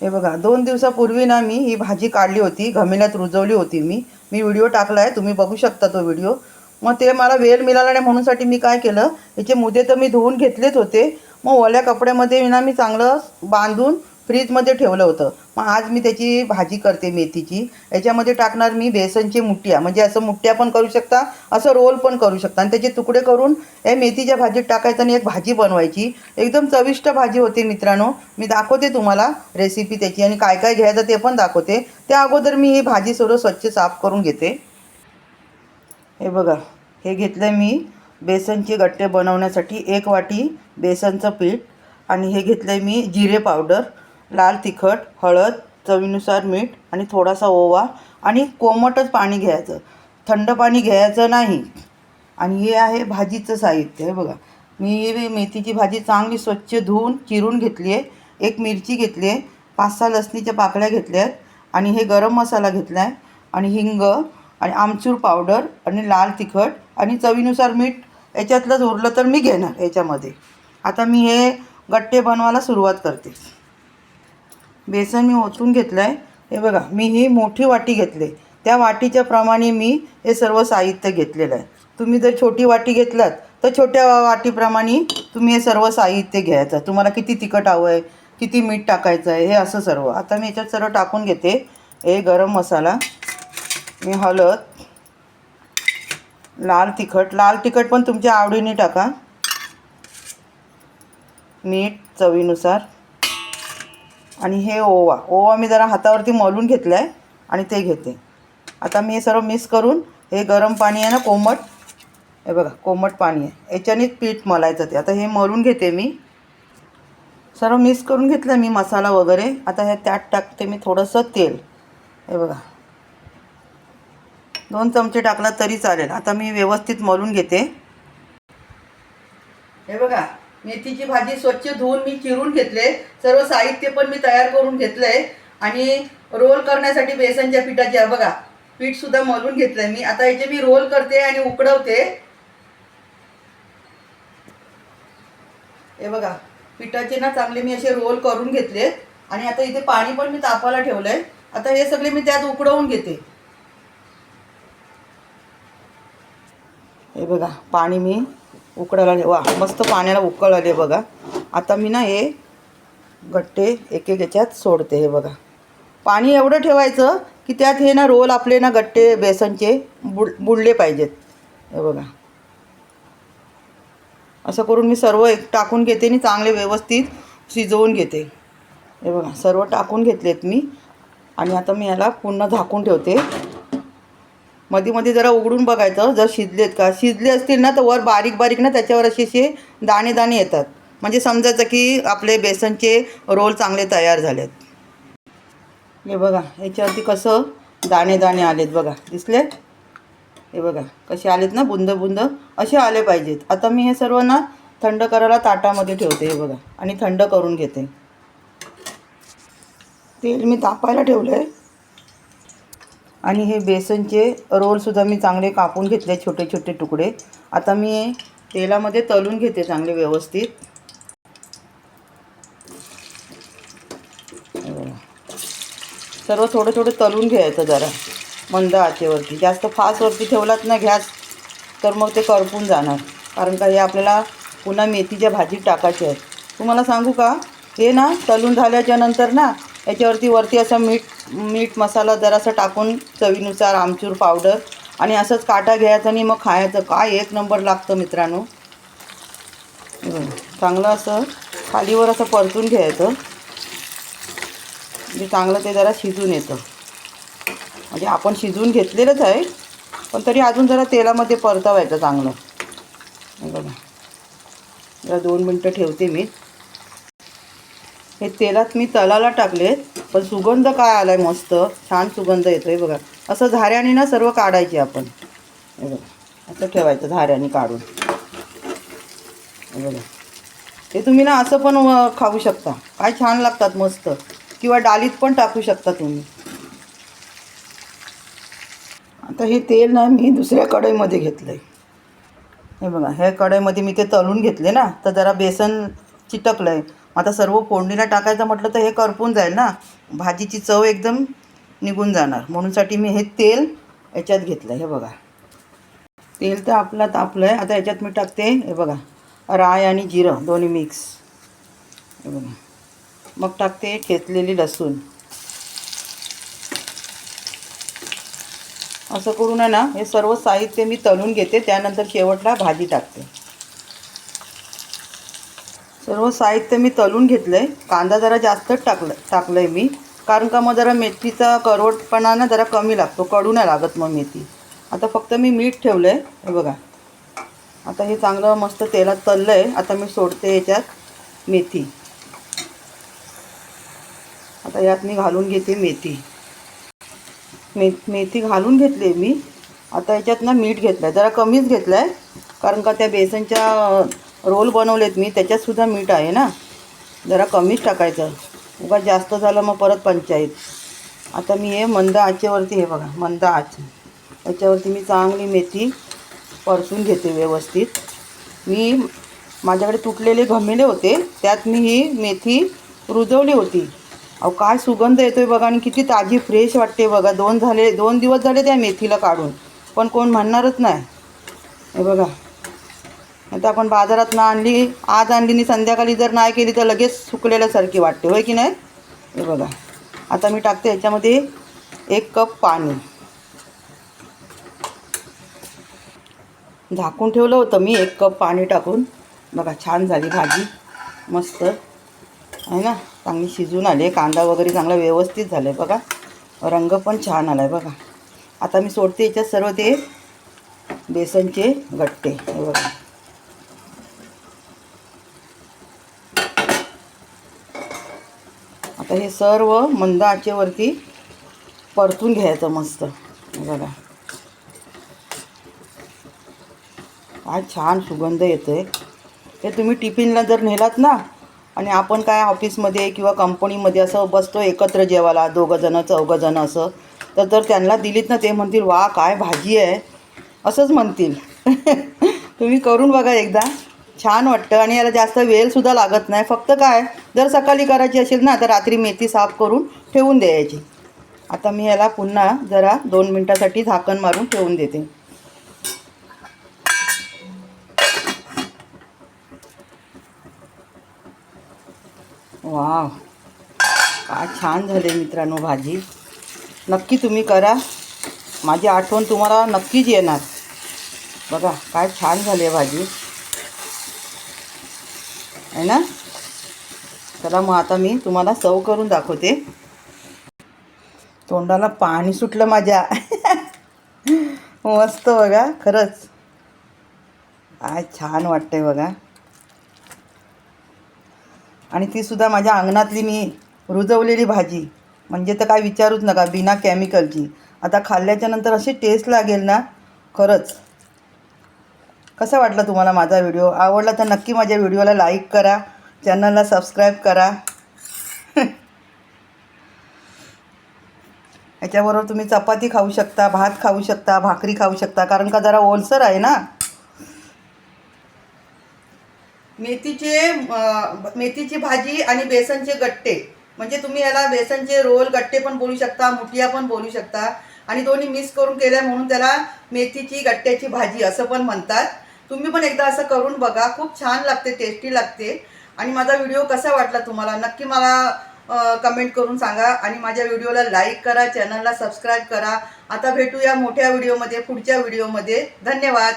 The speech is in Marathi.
हे बघा दोन दिवसापूर्वी ना मी ही भाजी काढली होती घमेल्यात रुजवली होती मी. मी व्हिडिओ टाकला आहे तुम्ही बघू शकता तो व्हिडिओ. मग ते मला वेळ मिळाला नाही म्हणूनसाठी मी काय केलं याचे मुदे तर मी धुवून घेतलेच होते. मग ओल्या कपड्यामध्ये ना मी चांगलं बांधून फ्रीजमध्ये ठेवलं होतं. मग आज मी त्याची भाजी करते मेथीची. याच्यामध्ये टाकणार मी बेसनची मुठ्या म्हणजे असं मुठ्या पण करू शकता असं रोल पण करू शकता. आणि त्याचे तुकडे करून या मेथीच्या भाजीत टाकायचं आणि एक भाजी बनवायची. एकदम चविष्ट भाजी होते मित्रांनो. मी दाखवते तुम्हाला रेसिपी त्याची आणि काय काय घ्यायचं ते पण दाखवते. त्या अगोदर मी ही भाजी सर्व स्वच्छ साफ करून घेते. हे बघा हे घेतलं मी बेसनचे गट्टे बनवण्यासाठी एक वाटी बेसनचं पीठ आणि हे घेतलं आहे मी जिरे पावडर. लाल तिखट हळद चवीनुसार मीठ आणि थोडासा ओवा आणि कोमटच पाणी घ्यायचं. थंड पाणी घ्यायचं नाही. आणि हे आहे भाजीचं साहित्य. हे बघा. मी मेथीची भाजी चांगली स्वच्छ धुवून चिरून घेतली आहे. एक मिरची घेतली आहे. पाच सहा लसणीच्या पाकळ्या घेतल्या आहेत. आणि हे गरम मसाला घेतला आहे. आणि हिंग आणि आमचूर पावडर आणि लाल तिखट आणि चवीनुसार मीठ याच्यातलंच उरलं तर मी घेणार याच्यामध्ये. आता मी हे गट्टे बनवायला सुरुवात करते. बेसन मी ओतून घेतलं आहे हे बघा मी ही मोठी वाटी घेतली. त्या वाटीच्या प्रमाणे मी हे सर्व साहित्य घेतलेलं आहे. तुम्ही जर छोटी वाटी घेतलात तर छोट्या वाटीप्रमाणे तुम्ही हे सर्व साहित्य घ्यायचं. तुम्हाला किती तिखट हवं आहे किती मीठ टाकायचं आहे हे असं सर्व. आता मी याच्यात सर्व टाकून घेते. हे गरम मसाला मी हळद लाल तिखट. लाल तिखट पण तुमच्या आवडीने टाका. मीठ चवीनुसार. आणि हे ओवा. ओवा मी जरा हातावरती मलून घेतला आहे आणि ते घेते. आता मी हे सर्व मिक्स करून हे गरम पाणी आहे ना कोमट. हे बघा कोमट पाणी आहे. याच्यानेच पीठ मलायचं ते. आता हे मळून घेते मी. सर्व मिक्स करून घेतलं मी मसाला वगैरे. आता हे त्यात टाकते मी थोडंसं तेल. हे बघा. दोन चमचे टाकला तरी चालेल. आता मी व्यवस्थित मळून घेते. हे बघा. मेथीची भाजी स्वच्छ धुवून मी चिरून घेतले. सर्व साहित्य पण मी तयार करून घेतलं. आहे आणि रोल करण्यासाठी बेसनच्या पिठाची आहे बघा पीठ सुद्धा घेतलं घेतलंय मी. आता याचे मी रोल करते आणि उकडवते. हे बघा पिठाचे ना चांगले मी असे रोल करून घेतले. आणि आता इथे पाणी पण मी तापायला ठेवलंय. आता हे सगळे मी त्यात उकडवून घेते. हे बघा पाणी मी उकडायला आले. वा मस्त पाण्याला उकळ आले बघा. आता मी ना हे गट्टे एक एक याच्यात सोडते हे बघा. पाणी एवढं ठेवायचं की त्यात हे ना रोल आपले ना गट्टे बेसनचे बुड बुडले पाहिजेत. हे बघा. असं करून मी सर्व एक टाकून घेते आणि चांगले व्यवस्थित शिजवून घेते. हे बघा सर्व टाकून घेतलेत मी. आणि आता मी याला पुन्हा झाकून ठेवते. मध्ये मध्ये जरा उघडून बघायचं जर शिजलेत का? शिजले असतील ना तर वर बारीक बारीक ना त्याच्यावर असे असे दाणे दाणे येतात. म्हणजे समजायचं की आपले बेसनचे रोल चांगले तयार झालेत. हे बघा याच्यावरती कसं दाणे दाणे आलेत बघा. दिसले? हे बघा कसे आलेत ना बुंद बुंद असे आले पाहिजेत. आता मी हे सर्व ना थंड करायला ताटामध्ये ठेवते हे बघा. आणि थंड करून घेते. तेल मी तापायला ठेवलं आहे आणि हे बेसनचे रोलसुद्धा मी चांगले कापून घेतले छोटे छोटे तुकडे. आता मी तेलामध्ये तळून घेते चांगले व्यवस्थित. सर्व थोडं थोडं तळून घ्यायचं जरा मंद आचेवरती. जास्त फास्टवरती ठेवलात ना गॅस तर मग ते करपून जाणार. कारण का हे आपल्याला पुन्हा मेथीच्या भाजीत टाकायचे आहेत. तुम्हाला सांगू का? हे ना तळून झाल्याच्यानंतर ना याच्यावरती वरती असं मीठ मीठ मसाला जरासा टाकून चवीनुसार आमचूर पावडर आणि असंच काटा घ्यायचा आणि मग खायचं. काय एक नंबर लागतं मित्रांनो. चांगलं असं खालीवर असं परतून घ्यायचं. म्हणजे चांगलं ते जरा शिजून येतं. म्हणजे आपण शिजवून घेतलेलंच आहे पण तरी अजून जरा तेलामध्ये परतवायचं चांगलं. बघा. जरा दोन मिनटं ठेवते मी. हे तेलात मी तलाला टाकले पण सुगंध काय आला आहे मस्त? छान सुगंध येतो आहे बघा. असं झाऱ्याने ना सर्व काढायचे आपण. हे बघा. असं ठेवायचं झाऱ्याने काढून. हे बघा. हे तुम्ही ना असं पण खाऊ शकता. काय छान लागतात मस्त. किंवा डालीत पण टाकू शकता तुम्ही. आता हे तेल ना मी दुसऱ्या कढईमध्ये घेतलं आहे हे बघा ह्या कढईमध्ये मी ते तळून घेतले ना तर जरा बेसन चिटकलं आहे आता सर्व फोडणीला टाकायचं म्हटलं तर हे करपून जाईल ना. भाजीची चव एकदम निघून जाणार. म्हणूनसाठी मी हे तेल याच्यात घेतलं हे बघा. तेल तर आपलं तापलं आहे आता याच्यात मी टाकते. हे बघा. राय आणि जिरं दोन्ही मिक्स हे बघा. मग टाकते ठेचलेली लसूण. असं करून ना हे सर्व साहित्य मी तळून घेते. त्यानंतर शेवटला भाजी टाकते. सर्व साहित्य मी तळून घेतलं आहे कांदा जरा जास्तच टाकलं टाकलं आहे मी. कारण का मग जरा मेथीचा करवटपणा ना जरा कमी लागतो कडू नाही लागत मग मेथी. आता फक्त मी मीठ ठेवलं आहे हे बघा. आता हे चांगलं मस्त तेलात तळलं आहे आता मी सोडते याच्यात मेथी. आता यात मी घालून घेते मेथी. मे मेथी घालून घेतली मी. आता याच्यात ना मीठ घेतलं आहे जरा कमीच घेतलं आहे कारण का त्या बेसनच्या रोल बनवलेत मी त्याच्यातसुद्धा मीठ आहे ना? जरा कमीच टाकायचं. उगा जास्त झालं मग परत पंचायत. आता मी हे मंद आचेवरती हे बघा मंद आच. याच्यावरती मी चांगली मेथी परतून घेते व्यवस्थित. मी माझ्याकडे तुटलेले घमेले होते त्यात मी ही मेथी रुजवली होती. अहो काय सुगंध येतो आहे बघा आणि किती ताजी फ्रेश वाटते बघा. दोन झाले दोन दिवस झाले त्या मेथीला काढून. पण कोण म्हणणारच नाही. हे बघा. आता आपण बाजारात ना आणली. आज आणली आणि संध्याकाळी जर नाही केली तर लगेच सुकलेल्यासारखी वाटते. होय की नाही? हे बघा. आता मी टाकते याच्यामध्ये एक कप पाणी. झाकून ठेवलं होतं मी एक कप पाणी टाकून. बघा छान झाली भाजी. मस्त. आहे ना? चांगली शिजून आले. कांदा वगैरे चांगला व्यवस्थित झाला आहे बघा. रंग पण छान आला आहे बघा. आता मी सोडते याच्यात सर्व ते बेसनचे गट्टे. हे बघा. आता हे सर्व मंद आचेवरती परतून घ्यायचं मस्त. बघा. काय छान सुगंध येतो आहे हे तुम्ही टिफिनला जर नेलात ना आणि आपण काय ऑफिसमध्ये किंवा कंपनीमध्ये असं बसतो एकत्र जेवायला दोघंजणं चौघंजणं असं तर जर त्यांना दिलीत ना ते म्हणतील वा काय भाजी आहे. असंच म्हणतील. तुम्ही करून बघा एकदा. छान वाटतं आणि याला जास्त वेळसुद्धा लागत नाही. फक्त काय जर सकाळी करायची असेल ना तर रात्री मेथी साफ करून ठेवून द्यायची. आता मी याला पुन्हा जरा दोन मिनटासाठी झाकण मारून ठेवून देते. वाव काय छान झाले मित्रांनो भाजी. नक्की तुम्ही करा. माझी आठवण तुम्हाला नक्कीच येणार. बघा काय छान झाली भाजी. आहे ना? चला मग आता मी तुम्हाला सव करून दाखवते. तोंडाला पाणी सुटलं माझ्या. मस्त बघा खरंच. काय छान वाटतंय बघा. आणि ती सुद्धा माझ्या अंगणातली मी रुजवलेली भाजी. म्हणजे तर काय विचारूच नका बिना केमिकलची आता खाल्ल्याच्या नंतर अशी टेस्ट लागेल ना खरंच. कसा वाटला तुम्हाला माझा व्हिडिओ आवडला तर नक्की माझ्या व्हिडिओला लाईक करा. चॅनलला सबस्क्राईब करा. याच्याबरोबर तुम्ही चपाती खाऊ शकता भात खाऊ शकता भाकरी खाऊ शकता. कारण का जरा ओलसर आहे ना? मेथीचे मेथीची भाजी आणि बेसनचे गट्टे. म्हणजे तुम्ही याला बेसनचे रोल गट्टे पण बोलू शकता मुठिया पण बोलू शकता. आणि दोन्ही मिक्स करून केल्या म्हणून त्याला मेथीची गट्ट्याची भाजी असं पण म्हणतात. तुम्ही पण एकदा असं करून बघा. खूप छान लागते टेस्टी लागते. आणि माझा व्हिडिओ कसा वाटला तुम्हाला नक्की मला कमेंट करून सांगा. आणि माझ्या व्हिडिओला लाईक करा चॅनलला सबस्क्राईब करा. आता भेटूया मोठ्या व्हिडिओमध्ये पुढच्या व्हिडिओमध्ये धन्यवाद.